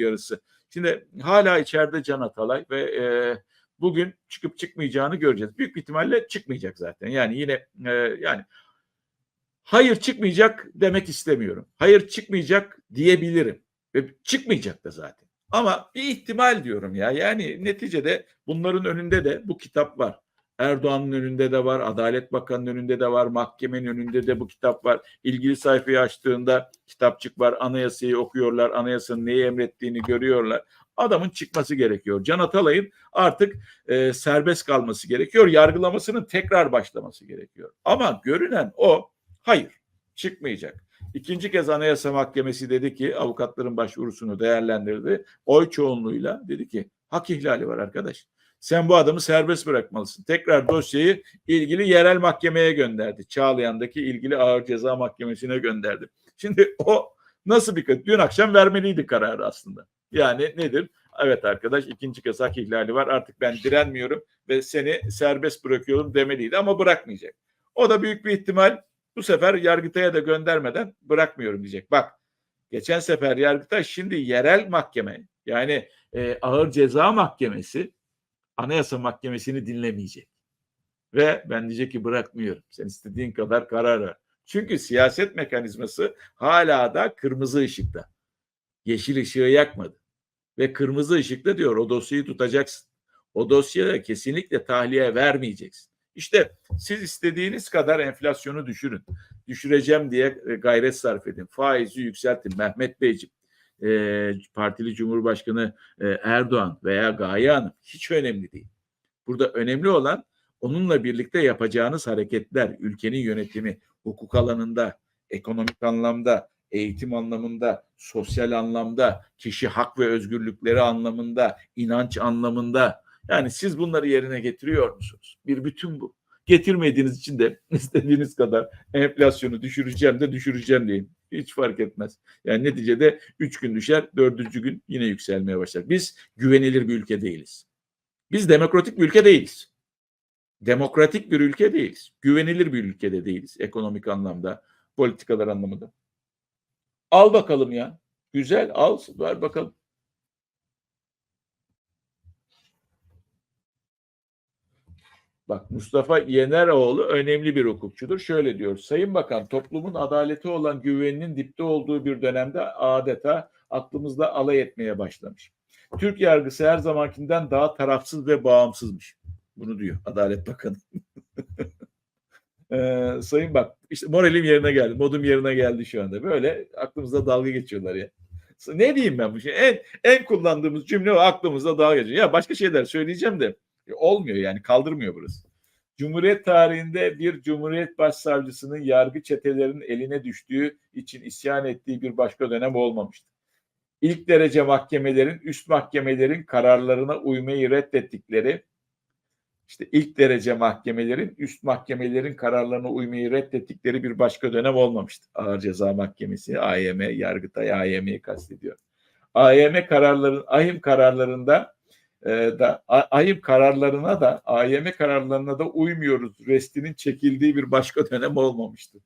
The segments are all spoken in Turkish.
uyarısı. Şimdi hala içeride Can Atalay ve e, bugün çıkıp çıkmayacağını göreceğiz. Büyük bir ihtimalle çıkmayacak zaten. Yani yine e, yani hayır çıkmayacak demek istemiyorum. Hayır çıkmayacak diyebilirim. Ve çıkmayacak da zaten. Ama bir ihtimal diyorum ya. Yani neticede bunların önünde de bu kitap var. Erdoğan'ın önünde de var, Adalet Bakanı'nın önünde de var, mahkemenin önünde de bu kitap var. İlgili sayfayı açtığında kitapçık var, anayasayı okuyorlar, anayasanın neyi emrettiğini görüyorlar. Adamın çıkması gerekiyor. Can Atalay'ın artık e, serbest kalması gerekiyor. Yargılamasının tekrar başlaması gerekiyor. Ama görünen o, hayır çıkmayacak. İkinci kez Anayasa Mahkemesi dedi ki avukatların başvurusunu değerlendirdi. Oy çoğunluğuyla dedi ki hak ihlali var arkadaş. Sen bu adamı serbest bırakmalısın. Tekrar dosyayı ilgili yerel mahkemeye gönderdi. Çağlayan'daki ilgili ağır ceza mahkemesine gönderdi. Şimdi o nasıl bir dün akşam vermeliydi kararı aslında. Yani nedir? Evet arkadaş ikinci kez hak ihlali var artık ben direnmiyorum ve seni serbest bırakıyorum demeliydi ama bırakmayacak. O da büyük bir ihtimal bu sefer Yargıtay'a da göndermeden bırakmıyorum diyecek. Bak geçen sefer Yargıtay şimdi yerel mahkeme yani e, ağır ceza mahkemesi Anayasa Mahkemesi'ni dinlemeyecek. Ve ben diyecek ki bırakmıyorum. Sen istediğin kadar karar ver. Çünkü siyaset mekanizması hala da kırmızı ışıkta. Yeşil ışığı yakmadı. Ve kırmızı ışıkta diyor o dosyayı tutacaksın. O dosyaya kesinlikle tahliye vermeyeceksin. İşte siz istediğiniz kadar enflasyonu düşürün. Düşüreceğim diye gayret sarf edin. Faizi yükseltin. Mehmet Beyciğim e, partili Cumhurbaşkanı e, Erdoğan veya Gaye Hanım hiç önemli değil. Burada önemli olan onunla birlikte yapacağınız hareketler, ülkenin yönetimi, hukuk alanında, ekonomik anlamda, eğitim anlamında, sosyal anlamda, kişi hak ve özgürlükleri anlamında, inanç anlamında. Yani siz bunları yerine getiriyor musunuz? Bir bütün bu. Getirmediğiniz için de istediğiniz kadar enflasyonu düşüreceğim de düşüreceğim deyin. Hiç fark etmez. Yani neticede üç gün düşer, dördüncü gün yine yükselmeye başlar. Biz güvenilir bir ülke değiliz. Biz demokratik bir ülke değiliz. Demokratik bir ülke değiliz. Güvenilir bir ülkede değiliz ekonomik anlamda, politikalar anlamında. Al bakalım ya. Güzel al, ver bakalım. Bak Mustafa Yeneroğlu önemli bir hukukçudur. Şöyle diyor. Sayın Bakan toplumun adaleti olan güveninin dipte olduğu bir dönemde adeta aklımızda alay etmeye başlamış. Türk yargısı her zamankinden daha tarafsız ve bağımsızmış. Bunu diyor Adalet Bakanı. ee, sayın bak işte moralim yerine geldi. Modum yerine geldi şu anda. Böyle aklımızda dalga geçiyorlar ya. Ne diyeyim ben bu şey? En, en kullandığımız cümle o aklımızda dalga geçiyor. Ya başka şeyler söyleyeceğim de olmuyor yani kaldırmıyor burası. Cumhuriyet tarihinde bir Cumhuriyet Başsavcısının yargı çetelerinin eline düştüğü için isyan ettiği bir başka dönem olmamıştı. İlk derece mahkemelerin üst mahkemelerin kararlarına uymayı reddettikleri işte ilk derece mahkemelerin üst mahkemelerin kararlarına uymayı reddettikleri bir başka dönem olmamıştı. Ağır Ceza Mahkemesi, AYM, Yargıtay AYM'yi kastediyor. AYM kararların, ahim kararlarında e, da ayıp kararlarına da AYM kararlarına da uymuyoruz. Restinin çekildiği bir başka dönem olmamıştı.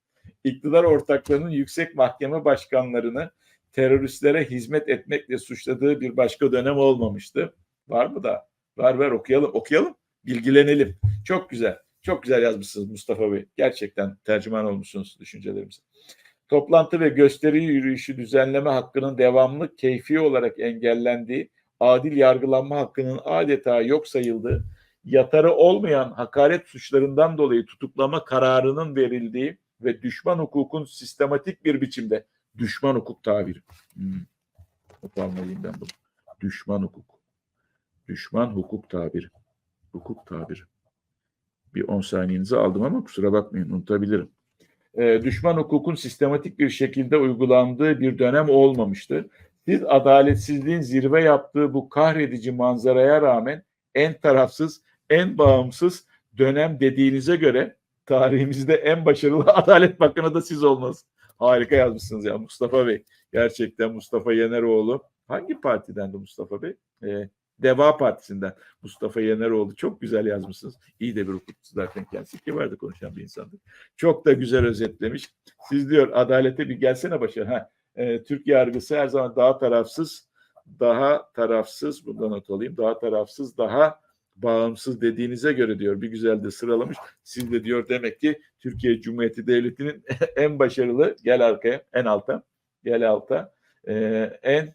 İktidar ortaklarının yüksek mahkeme başkanlarını teröristlere hizmet etmekle suçladığı bir başka dönem olmamıştı. Var mı da? Var ver okuyalım. Okuyalım. Bilgilenelim. Çok güzel. Çok güzel yazmışsınız Mustafa Bey. Gerçekten tercüman olmuşsunuz düşüncelerimize. Toplantı ve gösteri yürüyüşü düzenleme hakkının devamlı keyfi olarak engellendiği adil yargılanma hakkının adeta yok sayıldığı, yatarı olmayan hakaret suçlarından dolayı tutuklama kararının verildiği ve düşman hukukun sistematik bir biçimde düşman hukuk tabiri. Hmm. Not ben bunu. Düşman hukuk. Düşman hukuk tabiri. Hukuk tabiri. Bir 10 saniyenizi aldım ama kusura bakmayın unutabilirim. Ee, düşman hukukun sistematik bir şekilde uygulandığı bir dönem olmamıştı. Siz adaletsizliğin zirve yaptığı bu kahredici manzaraya rağmen en tarafsız, en bağımsız dönem dediğinize göre tarihimizde en başarılı Adalet Bakanı da siz olmaz. Harika yazmışsınız ya Mustafa Bey. Gerçekten Mustafa Yeneroğlu. Hangi partiden de Mustafa Bey? Ee, Deva Partisi'nden Mustafa Yeneroğlu. Çok güzel yazmışsınız. İyi de bir hukukçu zaten kendisi ki vardı konuşan bir insandı. Çok da güzel özetlemiş. Siz diyor adalete bir gelsene başa. Ha, e, Türk yargısı her zaman daha tarafsız, daha tarafsız, bundan not alayım, daha tarafsız, daha bağımsız dediğinize göre diyor bir güzel de sıralamış. Siz de diyor demek ki Türkiye Cumhuriyeti Devleti'nin en başarılı, gel arkaya, en alta, gel alta, e, en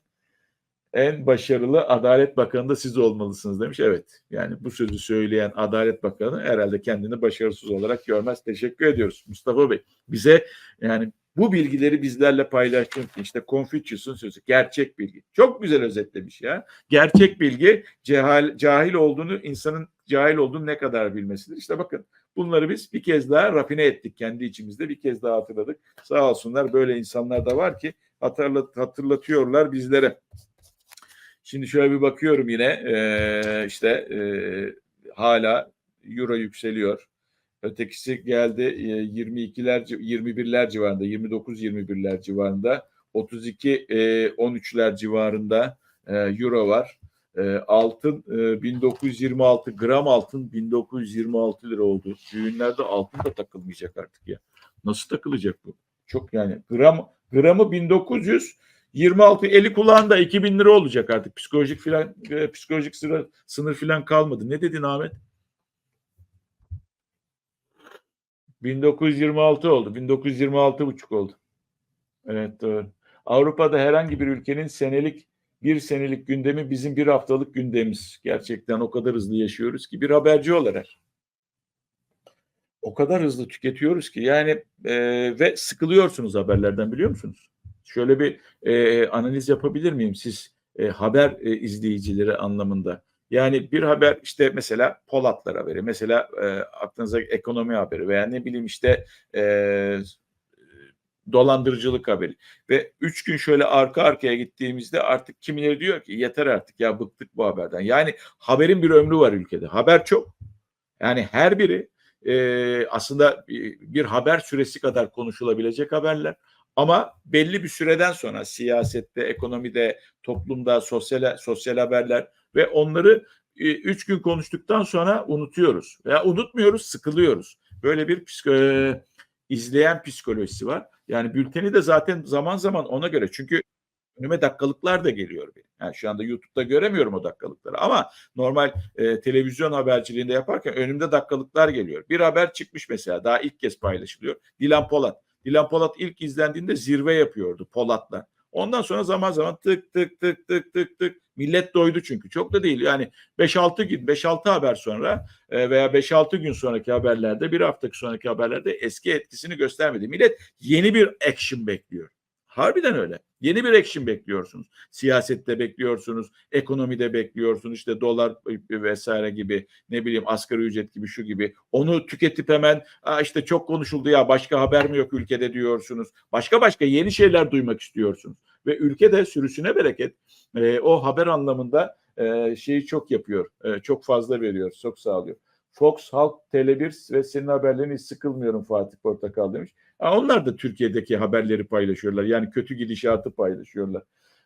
en başarılı Adalet Bakanı da siz olmalısınız demiş. Evet yani bu sözü söyleyen Adalet Bakanı herhalde kendini başarısız olarak görmez. Teşekkür ediyoruz Mustafa Bey. Bize yani bu bilgileri bizlerle paylaştığın için işte Confucius'un sözü gerçek bilgi. Çok güzel özetlemiş ya. Gerçek bilgi cehal, cahil olduğunu insanın cahil olduğunu ne kadar bilmesidir. İşte bakın bunları biz bir kez daha rafine ettik kendi içimizde bir kez daha hatırladık. Sağ olsunlar böyle insanlar da var ki hatırlat, hatırlatıyorlar bizlere. Şimdi şöyle bir bakıyorum yine e, işte e, hala euro yükseliyor. Ötekisi geldi e, 22'ler 21'ler civarında 29-21'ler civarında 32 e, 13'ler civarında e, euro var. E, altın e, 1926 gram altın 1926 lira oldu. Düğünlerde altın da takılmayacak artık ya. Nasıl takılacak bu? Çok yani gram gramı 1900 26 eli kulağında 2000 lira olacak artık. Psikolojik filan e, psikolojik sıra, sınır filan kalmadı. Ne dedin Ahmet? 1926 oldu. 1926 buçuk oldu. Evet doğru. Avrupa'da herhangi bir ülkenin senelik bir senelik gündemi bizim bir haftalık gündemimiz. Gerçekten o kadar hızlı yaşıyoruz ki bir haberci olarak. O kadar hızlı tüketiyoruz ki yani e, ve sıkılıyorsunuz haberlerden biliyor musunuz? Şöyle bir e, analiz yapabilir miyim siz e, haber e, izleyicileri anlamında? Yani bir haber işte mesela Polatlar haberi, mesela e, aklınıza ekonomi haberi veya ne bileyim işte e, dolandırıcılık haberi. Ve üç gün şöyle arka arkaya gittiğimizde artık kimileri diyor ki yeter artık ya bıktık bu haberden. Yani haberin bir ömrü var ülkede. Haber çok. Yani her biri e, aslında bir haber süresi kadar konuşulabilecek haberler. Ama belli bir süreden sonra siyasette, ekonomide, toplumda, sosyal sosyal haberler ve onları e, üç gün konuştuktan sonra unutuyoruz veya unutmuyoruz, sıkılıyoruz. Böyle bir psiko, e, izleyen psikolojisi var. Yani bülteni de zaten zaman zaman ona göre çünkü önüme dakikalıklar da geliyor benim. Yani şu anda YouTube'da göremiyorum o dakikalıkları ama normal e, televizyon haberciliğinde yaparken önümde dakikalıklar geliyor. Bir haber çıkmış mesela daha ilk kez paylaşılıyor. Dilan Polat. Dilan Polat ilk izlendiğinde zirve yapıyordu Polat'la. Ondan sonra zaman zaman tık tık tık tık tık tık millet doydu çünkü çok da değil yani 5-6 gün 5-6 haber sonra e, veya 5-6 gün sonraki haberlerde bir haftaki sonraki haberlerde eski etkisini göstermedi. Millet yeni bir action bekliyor. Harbiden öyle. Yeni bir action bekliyorsunuz. Siyasette bekliyorsunuz, ekonomide bekliyorsunuz. işte dolar vesaire gibi ne bileyim asgari ücret gibi şu gibi. Onu tüketip hemen işte çok konuşuldu ya başka haber mi yok ülkede diyorsunuz. Başka başka yeni şeyler duymak istiyorsunuz. Ve ülkede sürüsüne bereket e, o haber anlamında e, şeyi çok yapıyor. E, çok fazla veriyor, çok sağlıyor. Fox, Halk, Tele1 ve senin haberlerini hiç sıkılmıyorum Fatih Portakal demiş. Onlar da Türkiye'deki haberleri paylaşıyorlar. Yani kötü gidişatı paylaşıyorlar.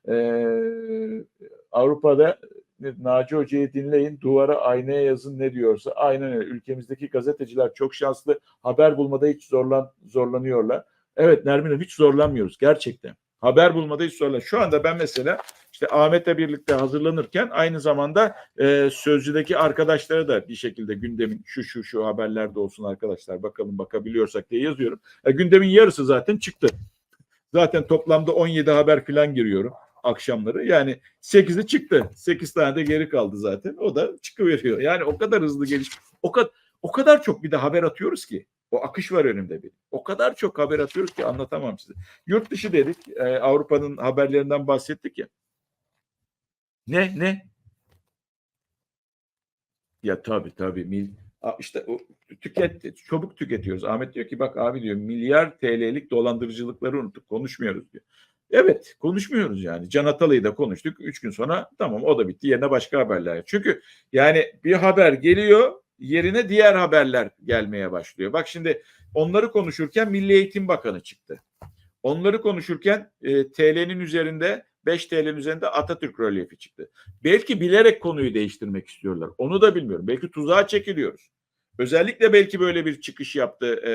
Ee, Avrupa'da Naci Hoca'yı dinleyin, duvara aynaya yazın ne diyorsa. Aynen öyle. Ülkemizdeki gazeteciler çok şanslı. Haber bulmada hiç zorlan zorlanıyorlar. Evet Nermin hiç zorlanmıyoruz gerçekten. Haber bulmada zorlan. Şu anda ben mesela işte Ahmet'le birlikte hazırlanırken aynı zamanda e, Sözcü'deki arkadaşlara da bir şekilde gündemin şu şu şu haberlerde olsun arkadaşlar bakalım bakabiliyorsak diye yazıyorum. E, gündemin yarısı zaten çıktı. Zaten toplamda 17 haber falan giriyorum akşamları. Yani 8'i çıktı. 8 tane de geri kaldı zaten. O da çıkıveriyor. Yani o kadar hızlı geliş. O kadar o kadar çok bir de haber atıyoruz ki. O akış var önümde bir. O kadar çok haber atıyoruz ki anlatamam size. Yurt dışı dedik. E, Avrupa'nın haberlerinden bahsettik ya. Ne ne? Ya tabii tabii. Mil, işte tüket, çabuk tüketiyoruz. Ahmet diyor ki bak abi diyor milyar TL'lik dolandırıcılıkları unuttuk konuşmuyoruz diyor. Evet konuşmuyoruz yani. Can Atalı'yı da konuştuk. Üç gün sonra tamam o da bitti. Yerine başka haberler. Çünkü yani bir haber geliyor yerine diğer haberler gelmeye başlıyor. Bak şimdi onları konuşurken Milli Eğitim Bakanı çıktı. Onları konuşurken e, TL'nin üzerinde 5 TL'nin üzerinde Atatürk rölyefi çıktı. Belki bilerek konuyu değiştirmek istiyorlar. Onu da bilmiyorum. Belki tuzağa çekiliyoruz. Özellikle belki böyle bir çıkış yaptı e,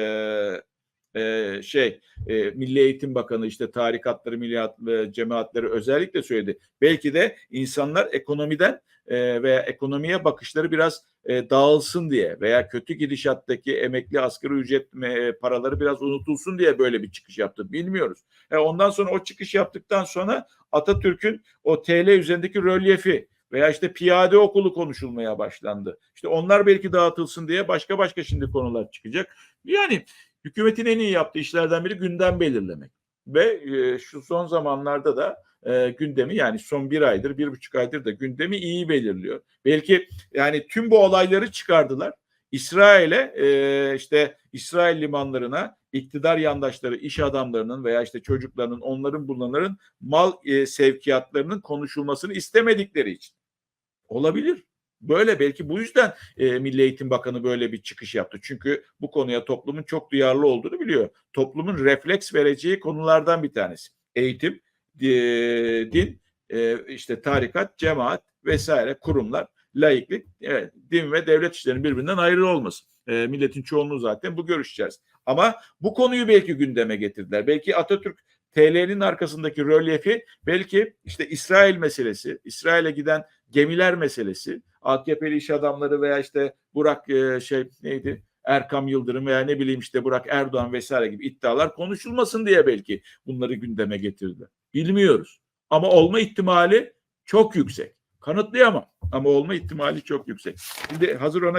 e, şey e, Milli Eğitim Bakanı işte tarikatları, milliyatlı cemaatleri özellikle söyledi. Belki de insanlar ekonomiden e, veya ekonomiye bakışları biraz e, dağılsın diye veya kötü gidişattaki emekli asgari ücret e, paraları biraz unutulsun diye böyle bir çıkış yaptı. Bilmiyoruz. E, ondan sonra o çıkış yaptıktan sonra Atatürk'ün o TL üzerindeki rölyefi veya işte piyade okulu konuşulmaya başlandı. İşte onlar belki dağıtılsın diye başka başka şimdi konular çıkacak. Yani hükümetin en iyi yaptığı işlerden biri gündem belirlemek. Ve e, şu son zamanlarda da e, gündemi yani son bir aydır, bir buçuk aydır da gündemi iyi belirliyor. Belki yani tüm bu olayları çıkardılar. İsrail'e e, işte İsrail limanlarına iktidar yandaşları, iş adamlarının veya işte çocuklarının, onların bulunanların mal e, sevkiyatlarının konuşulmasını istemedikleri için. Olabilir. Böyle belki bu yüzden e, Milli Eğitim Bakanı böyle bir çıkış yaptı. Çünkü bu konuya toplumun çok duyarlı olduğunu biliyor. Toplumun refleks vereceği konulardan bir tanesi. Eğitim, din, e, işte tarikat, cemaat vesaire kurumlar, laiklik, din ve devlet işlerinin birbirinden ayrı olması. E, milletin çoğunluğu zaten bu görüş içerisinde. Ama bu konuyu belki gündeme getirdiler. Belki Atatürk TL'nin arkasındaki rölyefi belki işte İsrail meselesi, İsrail'e giden gemiler meselesi, AKP'li iş adamları veya işte Burak e, şey neydi Erkam Yıldırım veya ne bileyim işte Burak Erdoğan vesaire gibi iddialar konuşulmasın diye belki bunları gündeme getirdiler. Bilmiyoruz. Ama olma ihtimali çok yüksek. Kanıtlayamam ama olma ihtimali çok yüksek. Şimdi hazır ona